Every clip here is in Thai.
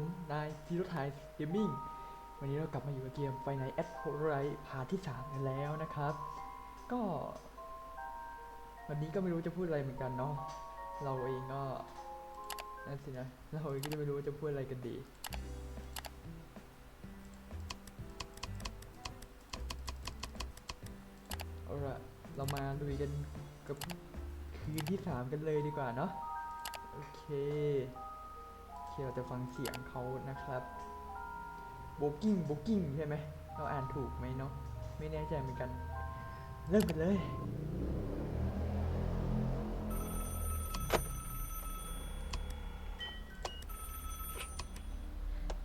ผมนายธีรไทยเกมมิ่งวันนี้เรากลับมาอยู่กับเกมไฟในแอดโพไรพาทที่3กันแล้วนะครับ ก็ วันนี้ก็ไม่รู้จะพูดอะไรเหมือนกันเนาะเราเองก็นั่นสินะเราเองก็ไม่รู้จะพูดอะไรกันดีเอาละเรามาลุยกันกับคืนที่ 3 กันเลยดีกว่าเนาะโอเค เคเราจะฟังเสียงเขานะครับโบกิ้งโบกิ้งใช่ไหมเราอ่านถูกไหมเนาะไม่แน่ใจเหมือนกัน เริ่มกันเลย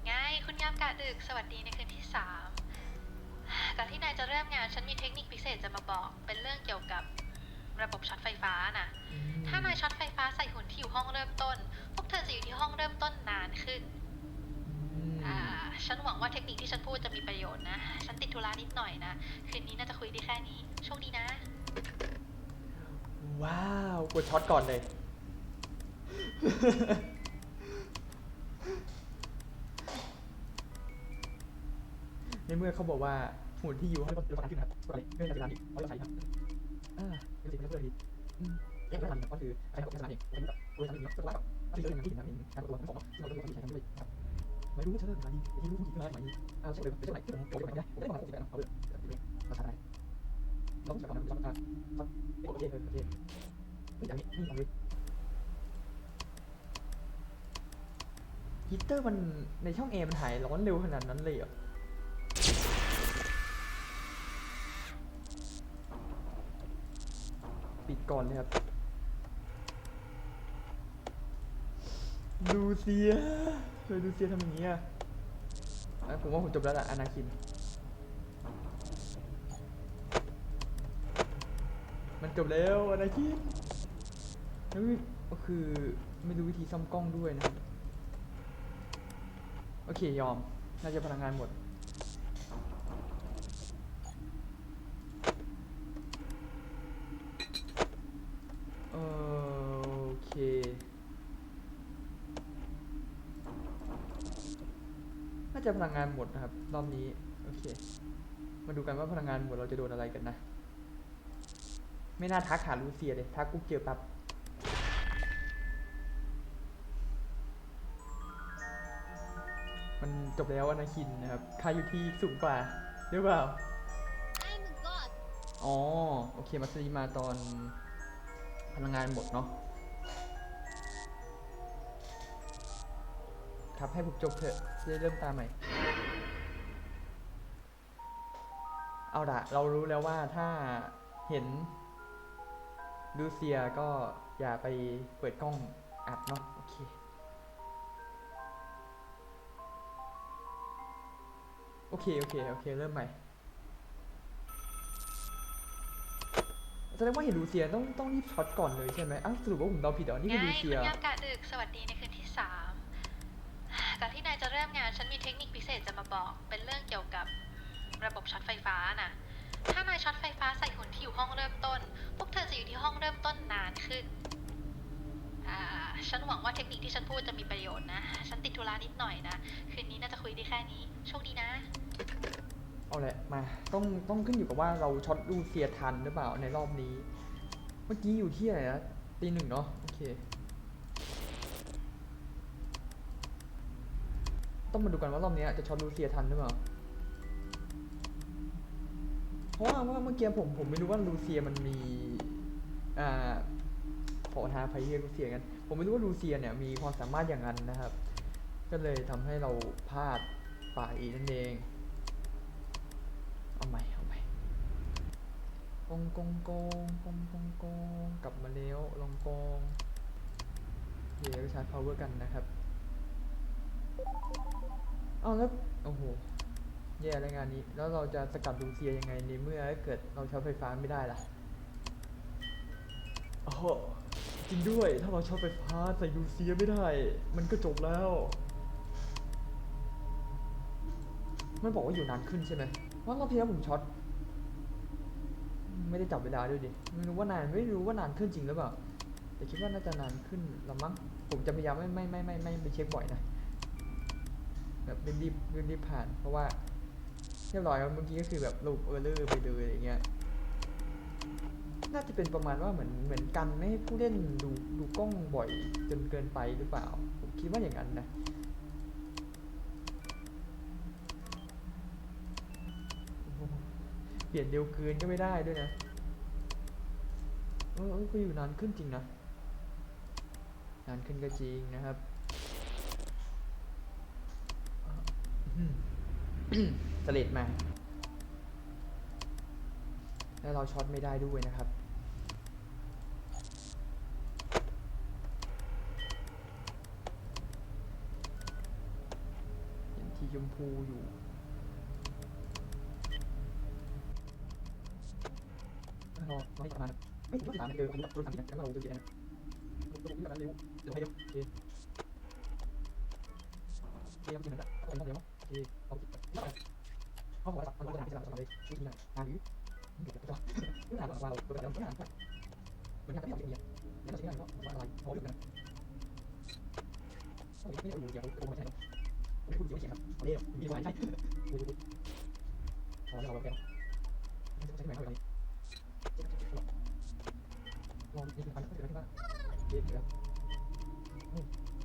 ไงคุณยามกะดึกสวัสดีในคืนที่สามก่อนที่นายจะเริ่มงานฉันมีเทคนิคพิเศษจะมาบอก เป็นเรื่องเกี่ยวกับระบบช็อตไฟฟ้าน่ะถ้านายช็อตไฟฟ้าใส่หุ่นที่อยู่ห้องเริ่มต้น พวกเธอจะอยู่ที่ห้องเริ่มต้นนาน ขึ้นอืมอ่า ฉันหวังว่าเทคนิคที่ฉันพูดจะมีประโยชน์นะ ฉันติดธุระนิดหน่อยนะ คืนนี้น่าจะคุยได้แค่นี้ โชคดีนะ ว้าวกดช็อตก่อนเลย ในเมื่อเขาบอกว่าหุ่นที่อยู่ให้รถไฟฟ้าขึ้นครับก็เลยไม่ได้จะร้านอีกเพราะเราใช้ครับอ่าเป็นสิ่งที่เราเพื่อดีอืมแยกไม่ทันครับก็คือใช้ของร้านเองผมแบบโดยทำเองเนาะก็ว่าก็คือเรื่องที่ทำเองการตัวทั้งสองที่เราต้องใช้กันด้วยครับไม่รู้ว่าเธอมาดีไม่รู้ผู้หญิงมาไหนอ่าใช่เลยเป็นเจ้าไหนที่ผมโกรธไม่ได้ผมได้ประมาณสิบแปดเอาเลยภาษาไทยเราต้องใช้ความรู้ภาษาไทยโอเคโอเคเฮ้ยอย่างนี้นี่เอาเลยฮีเตอร์มันในช่องแอร์มันหายร้อนเร็วขนาดนั้นเลยเหรอปิดก่อนเลยครับ ดูเซียเฮ้ยดูเซียทำอย่างนี้อะผมว่าผมจบแล้วล่ะอนาคิน มันจบแล้วอนาคินเฮ้ยก็คือไม่รู้วิธีซ่อมกล้องด้วยนะ โอเคยอม น่าจะพลังงานหมด เออโอเค น่า จะพลังงานหมดนะครับ รอบนี้ โอเค มาดูกันว่าพลังงานหมดเราจะโดนอะไรกันนะ ไม่น่าทักหาลูเซียเลย ทักปุ๊บเจอปั๊บมันจบแล้วอนาคินนะครับค่าอยู่ที่สูงกว่าหรือเปล่า I'm a god. อ๋อ โอเค มาสรีมาตอนพลังงานหมดเนาะ ครับ ให้ผมจบเถอะจะได้เริ่มตามใหม่ เอาละเรารู้แล้วว่าถ้าเห็นลูเซียก็อย่าไปเปิดกล้องอัดเนาะโอเคโอเค โอเค โอเค เริ่มใหม่แสดงว่าเห็นลูเซียต้องต้องรีบช็อตก่อนเลยใช่ไหมอ้าวสรุปว่าผมเดาผิดเหรอ นี่คือลูเซีณยยามกะดึกสวัสดีในคืนที่สาม ก่ที่นายจะเริ่มงานฉันมีเทคนิคพิเศษจะมาบอก เป็นเรื่องเกี่ยวกับระบบช็อตไฟฟ้าน่ะถ้านายช็อตไฟฟ้าใส่หุ่นที่อยู่ห้องเริ่มต้น พวกเธอจะอยู่ที่ห้องเริ่มต้นนานขึ้น อ่า ฉันหวังว่าเทคนิคที่ฉันพูดจะมีประโยชน์นะ ฉันติดธุระนิดหน่อยนะ คืนนี้น่าจะคุยได้แค่นี้ โชคดีนะ เอาแหละมา ต้องต้องขึ้นอยู่กับว่าเราช็อตลูเซียทันหรือเปล่าในรอบนี้ เมื่อกี้อยู่ที่อะไรนะตีหนึ่งเนาะ โอเค ต้องมาดูกันว่ารอบนี้จะช็อตลูเซียทันหรือเปล่าเพราะว่าเมื่อกี้ผมผมไม่รู้ว่าลูเซียมันมีอ่าขอทาภัยเรียลูเซียกัน ผมไม่รู้ว่าลูเซียเนี่ยมีความสามารถอย่างนั้นนะครับ ก็เลยทำให้เราพลาดไปนั่นเอง เอาใหม่เอาใหม่กงกงกงกงกงกงกลับมาแล้วลองกงเดี๋ยวชาร์จ power กันนะครับ อ้าวแล้วโอ้โหแย่แล้วงานนี้ แล้วเราจะสกัดลูเซียยังไงในเมื่อเกิดเราใช้ไฟฟ้าไม่ได้ล่ะโอ้โหจริงด้วยถ้าเราช็อตไฟฟ้าใส่ลูเซียไม่ได้ มันก็จบแล้วมันบอกว่าอยู่นานขึ้นใช่ไหมว่ารอบที่แล้วผมช็อตไม่ได้จับเวลาด้วยดิไม่รู้ว่านานไม่รู้ว่านานขึ้นจริงหรือเปล่าแต่คิดว่าน่าจะนานขึ้นละมั้งผผมจะพยายามไม่ไม่ไม่ไม่ไม่ไปเช็คบ่อยนะ แบบรีบรีบรีบผ่าน เพราะว่าเรียบร้อยแล้วเมื่อกี้ก็คือแบบลบเออร์เลอร์ไปเลยอะไรเงี้ยน่าจะเป็นประมาณว่าเหมือนเหมือนกันไม่ให้ผู้เล่นดูดูกล้องบ่อยจนเกินไปหรือเปล่า ผมคิดว่าอย่างนั้นนะเปลี่ยนเร็วเกินก็ไม่ได้ด้วยนะเออเออก็อยู่นานขึ้นจริงนะนานขึ้นก็จริงนะครับอืม สเลดมา แล้วเราช็อตไม่ได้ด้วยนะครับเห็นทีชมพูอยู่รอรอให้ประมาณไม่ถึงสามนาทีเจอคนแบบโดนสามทีนะแล้วเราเจอกี่นะเราวิ่งแบบนั้นเร็วเดี๋ยวให้เร็วโอเคโอเคเอาจริงนะเอาจริงเคเอาจริงนะห้องของเราเราจะหาที่เราจะเลยชุดที่ไหนงานหรือเดี๋ยวจะไม่ถามว่าเราตัวเราไม่ถามว่าเหมือนกันไม่เอาเนี่ยแล้วเราจะได้ว่าอะไรพออยู่นะไม่ได้อยู่เดี๋ยว โกงไม่ใช่ไม่พูดเยอะเฉียบครับเรียกมีอะไรใช่ดูดูพอแล้วเราแบบไม่ใช่ไม่ใช่ไม่ใช่ลองนี่คือคว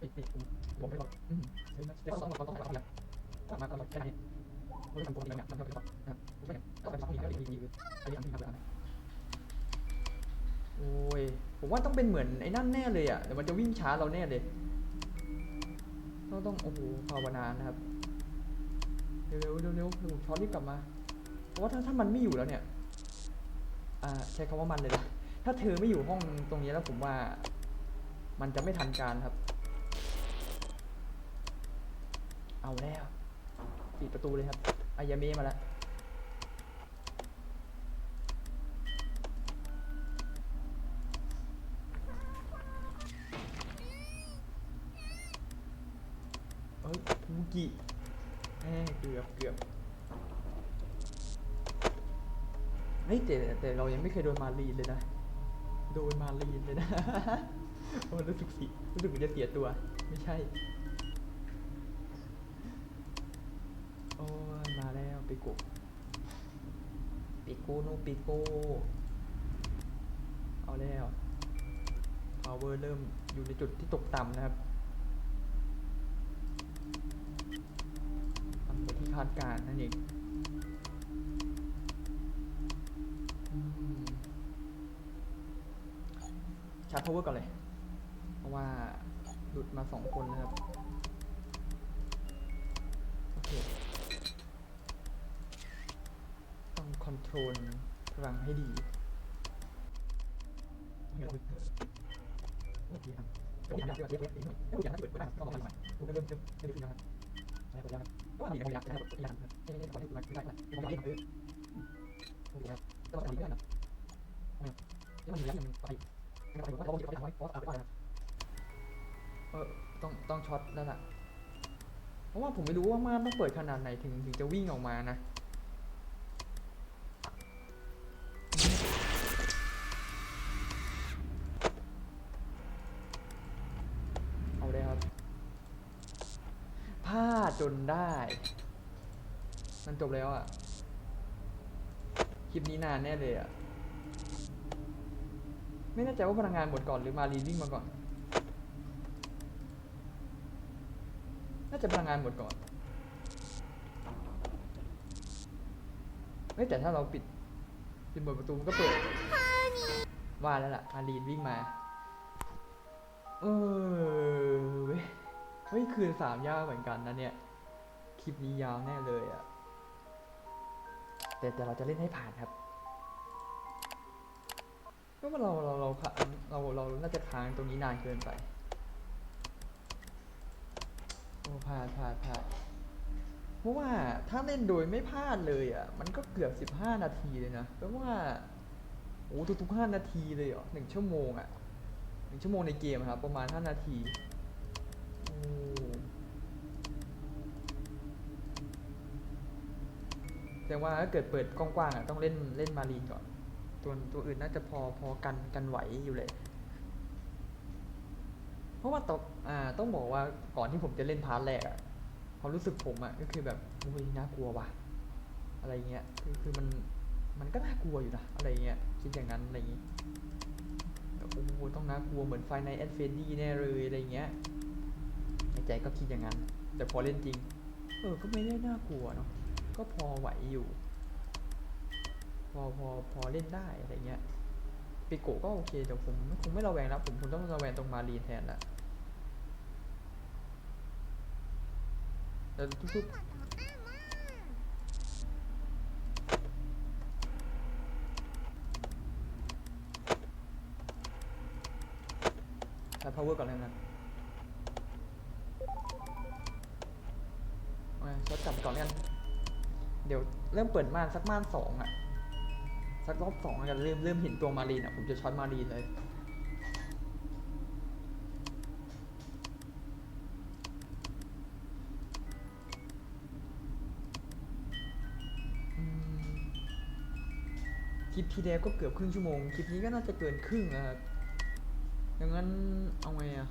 ผมไม่บอกเด็กสองคนต้องไปรับยังกลับมาตอนแค่ไหนเราทำตัวเองเนี่ยทำตัวเอก่อนนะไม่ต้ก็ไปซ้อมอีกแล้วเดี๋ยวมีอันนี้อันที่ทำเบื่อนะโอ้ยผมว่าต้องเป็นเหมือนไอ้นั่นแน่เลยอะเดี๋ยวมันจะวิ่งช้าเราแน่เลยต้องต้องโอ้โหภาวนานะครับเร็วเร็วเร็วเร็วช้อนรีบกลับมาเพราะว่าถ้าถ้ามันไม่อยู่แล้วเนี่ยอ่าใช้คำว่ามันเลยนะถ้าเธอไม่อยู่ห้องตรงนี้แล้วผมว่า มันจะไม่ทันการครับ เอาแล้วปิดประตูเลยครับอายาเมะมาแล้วเอ้ยฟูกิแหมเกือบเกือบเฮ้ยแต่แต่เรายังไม่เคยโดนมารีนเลยนะ โดนมารีนเลยนะ โอ้รู้สึกสิรู้สึกจะเสียตัว ไม่ใช่ โอ้ยมาแล้วปิโกปิกโนปิโกเอาแล้ว power เริ่มอยู่ในจุดที่ตกต่ำนะครับต่ำกว่าที่คาดการณ์นั่นเองชาร์จ power ก่อนเลย เพราะว่าหลุดมาสองคนนะครับ โอเค ต้องคอนพลังให้ดีเคครับเดี๋ยวผมอยากจะเรียกเรียกอีกหน่อยถ้าอยากให้เปิดก็ได้ก็ลองทำใหม่ผมก็เริ่มเริ่มเริ่มขึ้นแล้วครับใช่เปิดแล้วครับก็มีอะไรอยากจะให้เปิดอยากนะครับไม่ได้ขอให้เปิดไม่ได้ไม่ได้ผมอยากให้เปิดโอเคครับก็ต้องทำอีกเรื่องนะนี่มันมีแล้วยังไปยังไปว่าเราจะไปทำไว้เพราะเอาไปว่าเออต้องต้องช็อตแล้วล่ะ เพราะว่าผมไม่รู้ว่าม่านต้องเปิดขนาดไหนถึงถึงจะวิ่งออกมานะ จนได้ มันจบแล้วอะ่ะ คลิปนี้นานแน่เลยอะ่ะ ไม่แน่ใจว่าพลังงานหมดก่อนหรือมารีวิ่งมาก่อน น่าจะพลังงานหมดก่อนเฮ้ยแต่ถ้าเราปิดปิดหมดประตูมันก็เปิด ว่าแล้วล่ะมารีนวิ่งมา เออเว้ยเฮ้ยคืนสามยากเหมือนกันนะเนี่ย ลิปนี้ยาวแน่เลยอะแต่แต่เราจะเล่นให้ผ่านครับก็ว่าเราเราเราเราเราน่าจะค้างตรงนี้นานเกินไปโอ้พลาดพลาดพลาดเพราะว่าถ้าเล่นโดยไม่พลาดเลยอะ มันก็เกือบสิบห้านาทีเลยนะเพราะว่าโอ้ทุกทุกห้านาทีเลยเหรอหนึ่งชั่วโมงอะหนึ่งชั่วโมงในเกมครับ ประมาณ 5 นาทีโอ้ แต่ว่าถ้าเกิดเปิดกว้างๆอะต้องเล่นเล่นมารีนก่อน ตัวตัวอื่นน่าจะพอพอกันกันไหวอยู่เลยเพราะว่าตออ่าต้องบอกว่าก่อนที่ผมจะเล่นพาร์ทแรกอะความรู้สึกผมอะก็คือแบบอุ้ยน่ากลัวว่ะ อะไรเงี้ยคือคือมันมันก็น่ากลัวอยู่นะอะไรเงี้ยคิดอย่างนั้นอะไรเงี้ยโอ้โหต้องน่ากลัวเหมือนไฟในแอดเฟนดี้แน่เลยอะไรเงี้ยในใจก็คิดอย่างนั้น แต่พอเล่นจริง เออก็ไม่ได้น่ากลัวเนาะ ก็พอไหวอยู่ พอพอพอเล่นได้อะไรเงี้ยปิโกก็โอเคเดี๋ยวผมคงไม่ระแวงแล้วผมคงต้องระแวงตรงมารีนแทนละแต่ทุกๆใช้ power ก่อนเลยนะมาช็อตจับก่อนแล้วกัน เดี๋ยวเริ่มเปิดม่านสักม่านสองอะสักรอบสองแล้วกันเริ่มเริ่มเห็นตัวมารีนอะผมจะช็อตมารีนเลย คลิปที่แล้วก็เกือบครึ่งชั่วโมง คลิปนี้ก็น่าจะเกินครึ่งนะครับดังนั้นเอาไงอะ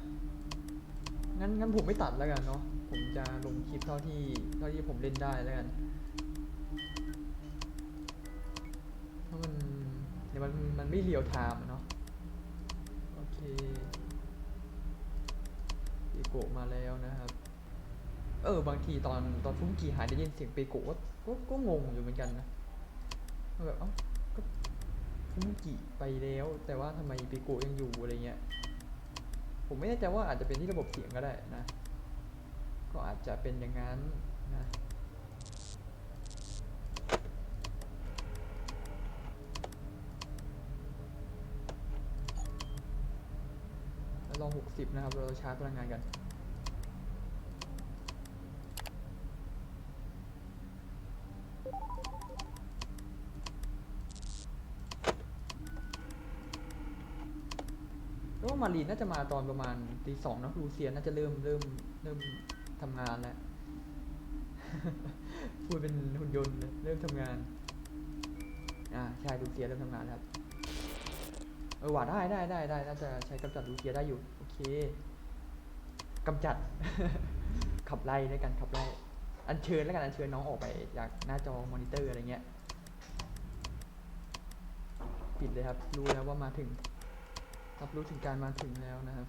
งั้นงั้นผมไม่ตัดแล้วกันเนาะ ผมจะลงคลิปเท่าที่เท่าที่ผมเล่นได้แล้วกัน ราะมันเดี๋ยวมันมันไม่เรียวไทม์เนาะโอเคปีโกะมาแล้วนะครับ เออบางทีตอนตอนฟุ้งกีหายได้ยินเสียงเปโกะก็ก็งงอยู่เหมือนกันนะแบบเอ้าก็ฟุ้งกีไปแล้ว แต่ว่าทำไมเปโกะยังอยู่อะไรเงี้ยผมไม่แน่ใจว่าอาจจะเป็นที่ระบบเสียงก็ได้นะ ก็อาจจะเป็นอย่างนั้นนะ แล้วล อ60 นะครับ เราชาร์จพลังงานกัน แล้วว่ามารีนน่าจะมาตอนประมาณตีสองนะลูเซียนน่าจะเริ่มเริ่มเริ่มทำงานแล้ว พูดเป็นหุ่นยนต์เริ่มทำงาน อ่าใช่ลูเซียนเริ่มทำงานแล้ว ออว่าได้ได้ได้ได้น่าจะใช้กำจัดลูเซียได้อยู่ โอเคกำจัด ขับไล่ด้วยกันขับไล่อัญเชิญแล้วกันอัญเชิญน้องออกไปจากหน้าจอมอนิเตอร์อะไรเงี้ย ปิดเลยครับ รู้แล้วว่ามาถึง รับรู้ถึงการมาถึงแล้วนะครับ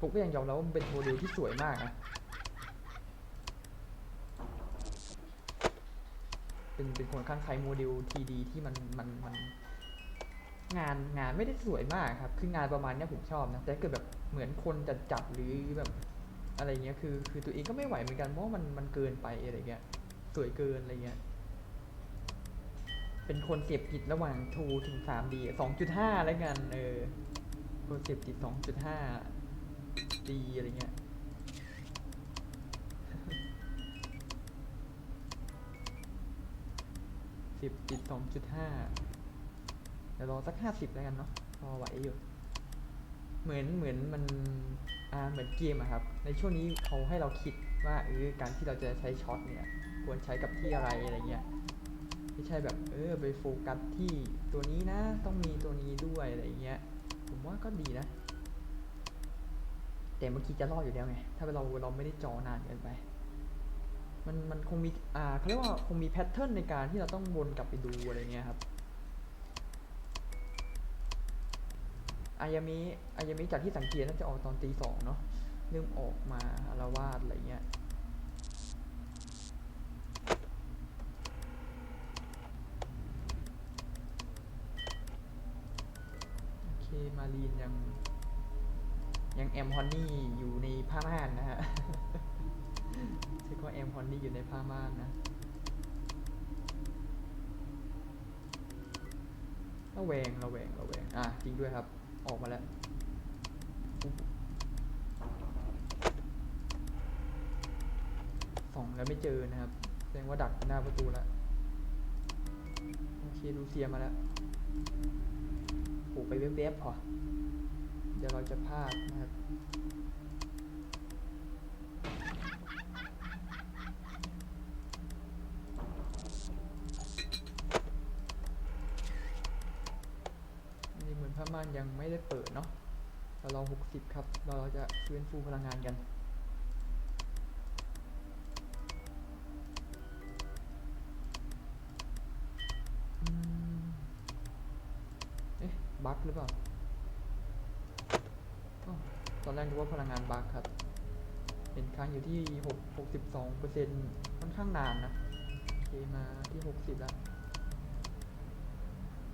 ผมก็ยังยอมรับว่ามันเป็นโมเดลที่สวยมากนะ เป็นเป็นคนข้างใครโมเดลทีดีที่มันมันมันงานงานไม่ได้สวยมากครับ คืองานประมาณนี้ผมชอบนะ แต่เกิดแบบเหมือนคนจัดจัดๆหรือแบบอะไรเงี้ย คือ คือตัวเองก็ไม่ไหวเหมือนกัน เพราะมันมันเกินไปอะไรเงี้ย สวยเกินอะไรเงี้ย เป็นคนเสพติดระหว่าง2ถึง 3D 2.5แล้วกัน เออคนเสพติด2.5 D อะไรเงี้ย สิบติดสองจุดห้าเดี๋ยวรอสักห้าสิบแล้วกันเนาะพอไหวอยู่ เหมือนเหมือนมันอ่าเหมือนเกมอะครับ ในช่วงนี้เขาให้เราคิดว่าเออการที่เราจะใช้ช็อตเนี่ยควรใช้กับที่อะไรอะไรเงี้ยไม่ใช่แบบเออไปโฟกัสที่ตัวนี้นะ ต้องมีตัวนี้ด้วยอะไรเงี้ยผมว่าก็ดีนะ แต่เมื่อกี้จะรอดอยู่แล้วไง ถ้าเราเราไม่ได้จอนานเกินไป มันมันคงมีอ่าเขาเรียกว่าคงมีแพทเทิร์นในการที่เราต้องวนกลับไปดูอะไรเงี้ยครับอายามิอายามิจากที่สังเกตน่าจะออกตอนตีสองเนาะเริ่มออกมาอารวาสอะไรเงี้ยโอเคมารีนยังยังแอมฮอนนี่อยู่ในผ้าม่านนะฮะ ใช่ก็แอมฮอนนี่อยู่ในผ้าม่านนะระแวงระแวงระแวงอะจริงด้วยครับ ออกมาแล้วส่องแล้วไม่เจอนะครับ แสดงว่าดักหน้าประตูแล้ว โอเคลูเซียมาแล้วโหไปเว็บๆพอ เดี๋ยวเราจะพลาดนะครับ นี่เหมือนผ้าม่านยังไม่ได้เปิดเนาะเรารอ60 ครับเราจะฟื้นฟูพลังงานกัน เอ๊ะ บั๊กหรือเปล่าอตอนแรกนึกว่าพลังงานบั๊กครับ เห็นค้างอยู่ที่ 6 62เปอร์เซ็นต์ค่อนข้างนานนะโอเคมาที่ 60 แล้ว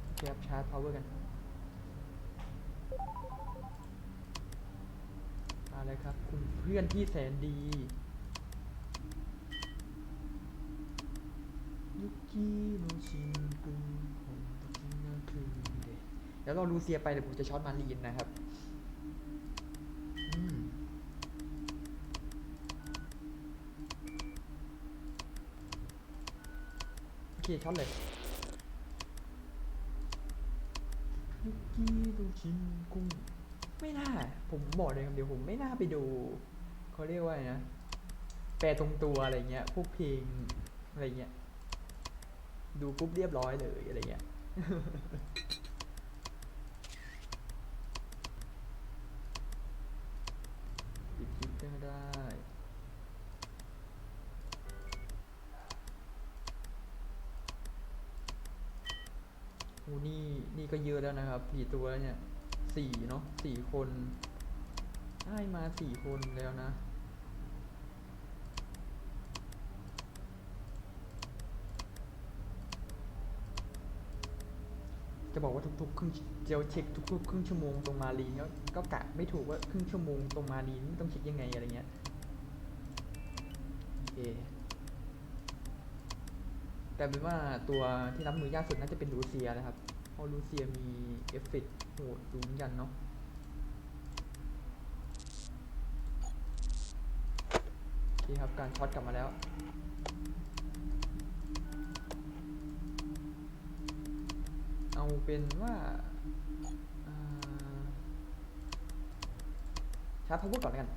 โอเคครับชาร์จ power กัน มาเลยครับ คุณเพื่อนที่แสนดียุกิโนชินกุคงตะกินนาคือเดเดี๋ยวเรอลูเซียไปเดี๋ยวผมจะช็อตมารีนนะครับโอเคช็อตเลยยุกิโนชินกุ ไม่น่า ผมบอกเลยคำเดียวผมไม่น่าไปดูเขาเรียกว่าไงนะ แปลตรงตัวอะไรเงี้ย พวกเพลงอะไรเงี้ย ดูปุ๊บเรียบร้อยเลยอะไรเงี้ยปิดคลิปก็ได้โอ้นี่นี่ก็เยอะแล้วนะครับกี่ตัวแล้วเนี่ย สี่เนาะสี่คนได้มาสี่คนแล้วนะ จะบอกว่าทุกๆครึ่งเจียวเช็คทุกๆครึ่งชั่วโมงตรงมาลีนก็ก็กะไม่ถูกว่าครึ่งชั่วโมงตรงมาลีนต้องเช็คยังไงอะไรเงี้ยโอเคแต่เป็นว่าตัวที่รับมือยากสุดน่าจะเป็นลูเซียนะครับ เพราะลูเซียมีเอฟเฟกต์โหดดูเหมือนกันเนาะโอเคครับการช็อตกลับมาแล้วเอาเป็นว่าอ่าชาร์จพาวเวอร์ก่อนแล้วกัน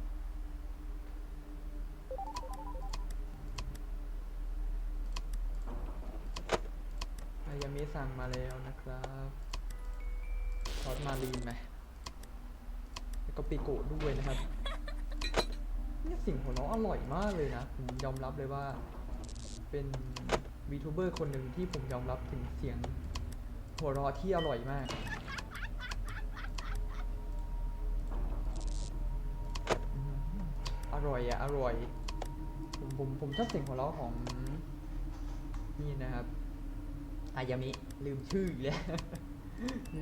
ายามิสั่งมาแล้วนะครับซอสมารีนไหมแล้วก็ปิโกด้วยนะครับเนี่ยสิ่งหัวเราะอร่อยมากเลยนะผมยอมรับเลยว่า เป็นวีทูเบอร์คนหนึ่งที่ผมยอมรับถึงเสียงหัวเราะที่อร่อยมากอืมอร่อยอะอร่อย ผมผมผมชอบเสียงหัวเราะของนี่นะครับ อายามิลืมชื่ออีกแล้ว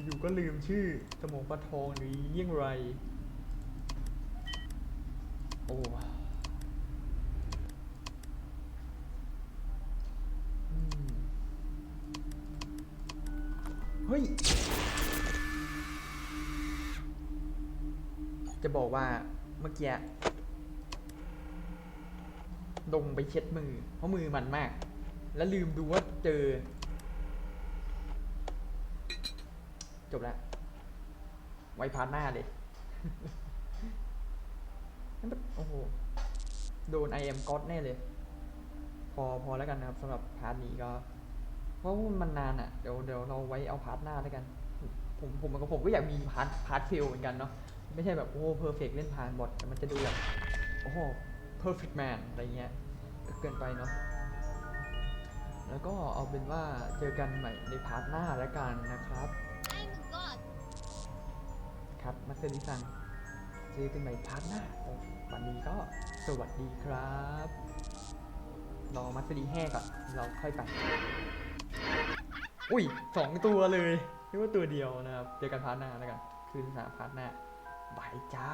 อยู่ๆก็ลืมชื่อสมองปลาทองหรือเยี่ยงไร โอ้เฮ้ย จะบอกว่าเมื่อกี้ลงไปเช็ดมือ เพราะมือมันมาก แล้วลืมดูว่าเจอ จบแล้ว ไว้พาร์ทหน้าเลยนั่นแบบโอ้โห โดน I am God แน่เลย พอพอแล้วกันนะครับสำหรับพาร์ทนี้ก็ เพราะว่ามันนานอะ่ะ เดี๋ยวเดี๋ยวเราไว้เอาพาร์ทหน้าแล้วกัน ผมผมกับผมก็อยากมีพาร์ทพาร์ทเฟลเหมือนกันเนาะ ไม่ใช่แบบโอ้เพอร์เฟกเล่นผ่านบอทแต่มันจะดูแบบโอ้โห perfect man อะไรเงี้ยก็เกินไปเนาะแล้วก็เอาเป็นว่าเจอกันใหม่ในพาร์ทหน้าแล้วกันนะครับ ครับมาเซริซังเจอกันใหม่พาร์ทหน้าวันนี้ก็สวัสดีครับรอมาสเซอรีแห้ก่อนเราค่อยไป อุ้ยสองตัวเลยนึกว่าตัวเดียวนะครับ เจอกันพาร์ทหน้าแล้วกัน คืนสามพาร์ทหน้าบายจ้า